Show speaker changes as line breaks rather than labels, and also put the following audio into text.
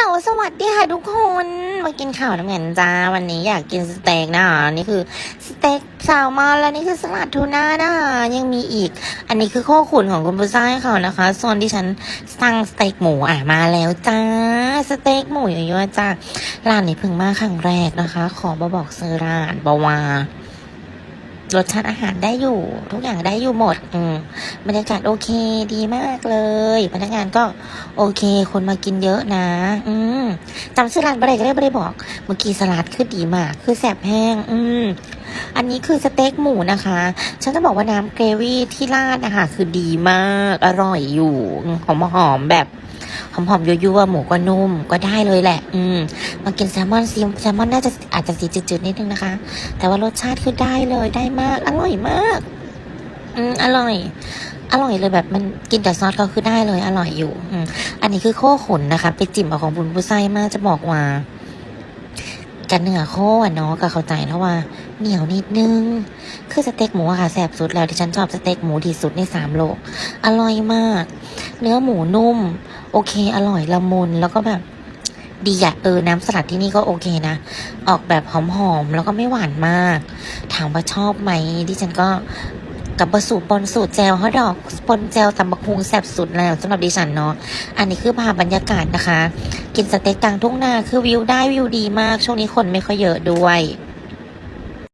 ลสวัสดีค่ะทุกคนมากินข้าวน้ำเงินจ้าวันนี้อยากกินสเต็กนะคะนี่คือสเต็กแซลมอนแล้วนี่คือสลัดทูน่านะคะยังมีอีก อันนี้คือข้อขุนของคุณผู้ชายเขานะคะส่วนที่ฉันสั่งสเต็กหมูอะมาแล้วจ้าสเต็กหมูเยอะๆจ้าร้านนี้เพิ่งมาครั้งแรกนะคะ ขอบบอกซื้อร้านบาวา รสชาติอาหารได้อยู่ ทุกอย่างได้อยู่หมดอืมบรรยากาศโอเคดีมากเลย พนักงานก็โอเค คนมากินเยอะนะ อืมจำชื่อร้านอะไรก็ได้ไม่ได้บอก เมื่อกี้สลัดคือดีมาก คือแสบแห้ง อืมอันนี้คือสเต็กหมูนะคะ ฉันจะบอกว่าน้ำเกรวี่ที่ราดนะคะคือดีมาก อร่อยอยู่ หอมหอมๆแบบ อมหอมๆยั่วๆหมูก็นุ่มก็ได้เลยแหละ อืมมากินแซลมอนซีแซลมอนน่าจะอาจจะสีจืดๆนิดนึงนะคะ แต่ว่ารสชาติคือได้เลยได้มาก อร่อยมาก อืมอร่อย อร่อยเลยแบบมันกินกับซอสก็คือได้เลยอร่อยอยู่ อืมอันนี้คือโค้ขนนะคะ ไปจิ้มเอาของบุญผู้ไส้มากจะบอกว่ากันเนื้อโค้อะเนาะก็เข้าใจแล้วว่าเหนียวนิดนึง คือสเต็กหมูอะค่ะแซ่บสุดแล้วที่ฉันชอบสเต็กหมูที่สุดในสามโลก อร่อยมาก เนื้อหมูนุ่ม โอเค อร่อยละมุนแล้วก็แบบดีอะเออน้ำสลัดที่นี่ก็โอเคนะ ออกแบบหอมๆ แล้วก็ไม่หวานมาก ถามว่าชอบไหมดิฉันก็กับบะสูตรปนสูตรแจวฮอทดอกปนแจวตำบักฮุงแซ่บสุดแล้วสำหรับดิฉันเนาะอันนี้คือภาพบรรยากาศนะคะ กินสเต็กกลางทุ่งนาคือวิวได้วิวดีมาก ช่วงนี้คนไม่ค่อยเยอะด้วย